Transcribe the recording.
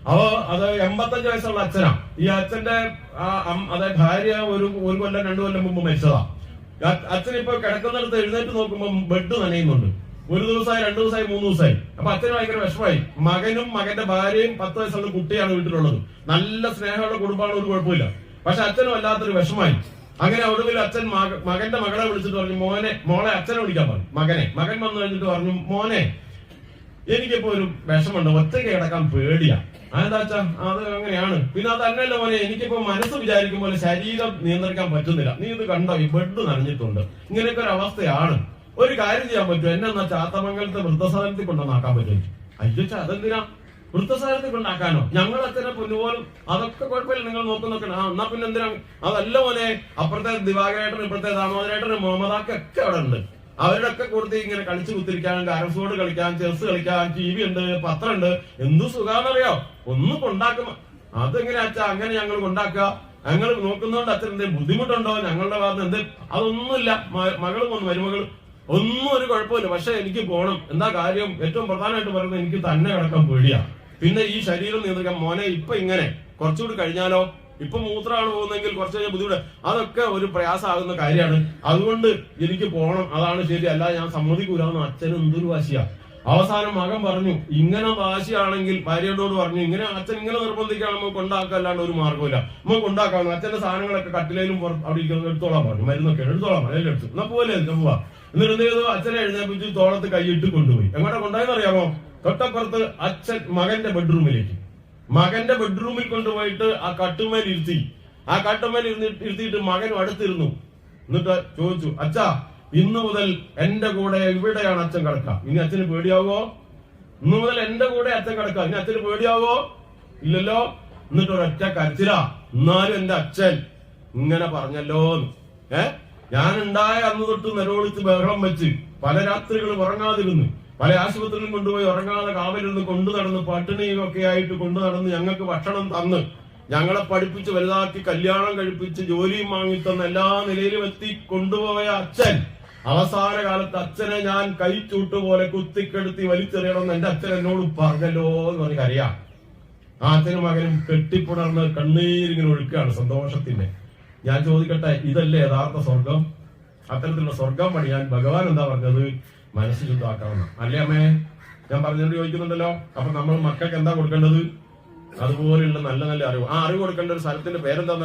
അപ്പൊ അത് എൺപത്തഞ്ച് വയസ്സുള്ള അച്ഛനാ. ഈ അച്ഛന്റെ അതായത് ഭാര്യ ഒരു ഒരു കൊല്ലം രണ്ടു കൊല്ലം മുമ്പ് മരിച്ചതാ. അച്ഛൻ ഇപ്പൊ കിടക്കുന്നിടത്ത് എഴുന്നേറ്റ് നോക്കുമ്പോ ബെഡ് നനയുന്നുണ്ട്. ഒരു ദിവസമായി രണ്ടു ദിവസമായി മൂന്ന് ദിവസമായി. അപ്പൊ അച്ഛന് ഭയങ്കര വിഷമായി. മകനും മകന്റെ ഭാര്യയും പത്ത് വയസ്സുള്ള കുട്ടിയാണ് വീട്ടിലുള്ളത്. നല്ല സ്നേഹമുള്ള കുടുംബമാണ് ഒരു കുഴപ്പമില്ല. പക്ഷെ അച്ഛനും വല്ലാത്തൊരു വിഷമായി. അങ്ങനെ ഒടുവിൽ അച്ഛൻ മക- മകന്റെ മകളെ വിളിച്ചിട്ട് പറഞ്ഞു മോനെ മോളെ അച്ഛനെ വിളിക്കാൻ പറഞ്ഞു. മകനെ. മകൻ വന്നു കഴിഞ്ഞിട്ട് പറഞ്ഞു മോനെ എനിക്കിപ്പോ ഒരു വിഷമുണ്ട്. ഒറ്റയ്ക്ക് കിടക്കാൻ പേടിയാ. അതെന്താ വെച്ചാ അത് അങ്ങനെയാണ്. പിന്നെ അത് പോലെ എനിക്കിപ്പോ മനസ്സ് വിചാരിക്കും പോലെ ശരീരം നിയന്ത്രിക്കാൻ പറ്റുന്നില്ല. നീ ഇത് കണ്ടോ? ഈ ബെഡ് നനഞ്ഞിട്ടുണ്ട്. ഇങ്ങനെയൊക്കെ ഒരു അവസ്ഥയാണ്. ഒരു കാര്യം ചെയ്യാൻ പറ്റും. എന്നെ ചാത്തമംഗലത്തെ വൃദ്ധസാധനത്തിൽ കൊണ്ടുവന്നാക്കാൻ പറ്റും? അയ്യോ അതെന്തിനാ? വൃദ്ധസാധനത്തിൽ കൊണ്ടാക്കാനോ? ഞങ്ങൾ അച്ഛനെ പൊന്നുപോലും അതൊക്കെ കുഴപ്പമില്ല. നിങ്ങൾ നോക്കുന്നൊക്കെ ആ എന്നാ പിന്നെ എന്തിനാ? അതല്ല പോലെ അപ്പുറത്തെ ദിവാകരേട്ടനും ഇപ്പുറത്തെ ദാമോദരേട്ടനും മുഹമ്മദാക്കൊക്കെ അവിടെ ഉണ്ട്. അവരുടെ ഒക്കെ കൂടുതൽ ഇങ്ങനെ കളിച്ചു കുത്തിരിക്കാൻ കാരംസ് ബോർഡ് കളിക്കാൻ ചെസ് കളിക്കാൻ ടി വി ഉണ്ട് പത്രം ഉണ്ട്. എന്തു സുഖാന്നറിയോ? ഒന്നും കൊണ്ടാക്കും അതെങ്ങനെ അച്ഛാ? അങ്ങനെ ഞങ്ങൾ കൊണ്ടാക്കുക. ഞങ്ങൾ നോക്കുന്നതുകൊണ്ട് അച്ഛൻ എന്തെങ്കിലും ബുദ്ധിമുട്ടുണ്ടോ? ഞങ്ങളുടെ ഭാഗത്ത് എന്ത് അതൊന്നുമില്ല. മകളും ഒന്ന് മരുമകൾ ഒന്നും ഒരു കുഴപ്പമില്ല. പക്ഷെ എനിക്ക് പോണം. എന്താ കാര്യം? ഏറ്റവും പ്രധാനമായിട്ട് പറയുന്നത് എനിക്ക് തന്നെ കിടക്കാൻ പേടിയാ. പിന്നെ ഈ ശരീരം നിയന്ത്രിക്കാൻ മോനെ ഇപ്പൊ ഇങ്ങനെ കുറച്ചുകൂടി കഴിഞ്ഞാലോ? ഇപ്പൊ മൂത്രമാണ് പോകുന്നെങ്കിൽ കുറച്ച് കഴിഞ്ഞാൽ അതൊക്കെ ഒരു പ്രയാസമാകുന്ന കാര്യമാണ്. അതുകൊണ്ട് എനിക്ക് പോകണം അതാണ് ശരി. അല്ല ഞാൻ സമ്മതിക്കൂലെന്ന് അച്ഛൻ എന്തൊരു വാശിയാ. അവസാനം മകൻ പറഞ്ഞു ഇങ്ങനെ വാശിയാണെങ്കിൽ ഭാര്യയോട് പറഞ്ഞു ഇങ്ങനെ അച്ഛൻ ഇങ്ങനെ നിർബന്ധിക്കാൻ നമുക്ക് കൊണ്ടാക്കാൻ അല്ലാണ്ട് ഒരു മാർഗമില്ല നമുക്ക് കൊണ്ടാക്കാം. അച്ഛന്റെ സാധനങ്ങളൊക്കെ കട്ടിലേലും അവിടെ ഇരിക്കുന്നത് എടുത്തോളാൻ പറഞ്ഞു. മരുന്നൊക്കെ എടുത്തോളാം എല്ലാം എടുത്തു. എന്നാ പോലെ പോവാ. എന്നിട്ട് എന്ത് ചെയ്തു? അച്ഛനെ എഴുന്നേപ്പിച്ച് തോളത്ത് കൈയിട്ട് കൊണ്ടുപോയി. എങ്ങോട്ടാ കൊണ്ടായെന്ന് അറിയാമോ? തൊട്ടപ്പുറത്ത് അച്ഛൻ മകന്റെ ബെഡ്റൂമിലേക്ക് മകന്റെ ബെഡ്റൂമിൽ കൊണ്ടുപോയിട്ട് ആ കട്ടുമേൽ ഇരുത്തി. ആ കട്ടുമേൽ ഇരുത്തിയിട്ട് മകനും അടുത്തിരുന്നു. എന്നിട്ട് ചോദിച്ചു അച്ഛാ ഇന്ന് മുതൽ എന്റെ കൂടെ ഇവിടെയാണ് അച്ഛൻ കിടക്കുക? ഇനി അച്ഛന് പേടിയാവോ? ഇന്ന് മുതൽ എന്റെ കൂടെ അച്ഛൻ കിടക്കുക. ഇനി അച്ഛന് പേടിയാവോ? ഇല്ലല്ലോ. എന്നിട്ട് ഒരൊറ്റ കരച്ചിലാ. എന്നാലും എന്റെ അച്ഛൻ ഇങ്ങനെ പറഞ്ഞല്ലോ ഏ? ഞാൻ ഉണ്ടായ അന്ന് തൊട്ട് നിലവിളിച്ച് ബഹളം വെച്ച് പല രാത്രികളും ഉറങ്ങാതിരുന്നു പല ആശുപത്രിയിലും കൊണ്ടുപോയി ഉറങ്ങാതെ കാവലിരുന്ന് കൊണ്ടു നടന്ന് പട്ടിണിയും ഒക്കെ ആയിട്ട് കൊണ്ടു നടന്ന് ഞങ്ങൾക്ക് ഭക്ഷണം തന്ന്. ഞങ്ങളെ പഠിപ്പിച്ച് വലുതാക്കി കല്യാണം കഴിപ്പിച്ച് ജോലിയും വാങ്ങിത്തന്ന് എല്ലാ നിലയിലും എത്തി കൊണ്ടുപോയ അച്ഛൻ. അവസാന കാലത്ത് അച്ഛനെ ഞാൻ കൈ ചൂട്ടുപോലെ കുത്തിക്കെടുത്തി വലിച്ചെറിയണമെന്ന് എന്റെ അച്ഛൻ എന്നോട് പറഞ്ഞല്ലോ എന്ന് പറഞ്ഞ് കരയാം ആ അച്ഛനും മകനും കെട്ടിപ്പുണർന്ന് കണ്ണീരിങ്ങനെ ഒഴുക്കുകയാണ് സന്തോഷത്തിന്റെ ഞാൻ ചോദിക്കട്ടെ ഇതല്ലേ യഥാർത്ഥ സ്വർഗം? അത്തരത്തിലുള്ള സ്വർഗം പണിയാൻ ഭഗവാൻ എന്താ പറഞ്ഞത്? മനസ്സ് ശുദ്ധമാക്കണം അല്ലേ അമ്മേ? ഞാൻ പറഞ്ഞിട്ട് ചോദിക്കുന്നുണ്ടല്ലോ അപ്പൊ നമ്മൾ മക്കൾക്ക് എന്താ കൊടുക്കേണ്ടത്? അതുപോലെയുള്ള നല്ല നല്ല അറിവ്. ആ അറിവ് കൊടുക്കേണ്ട ഒരു സ്ഥലത്തിന്റെ പേരെന്താ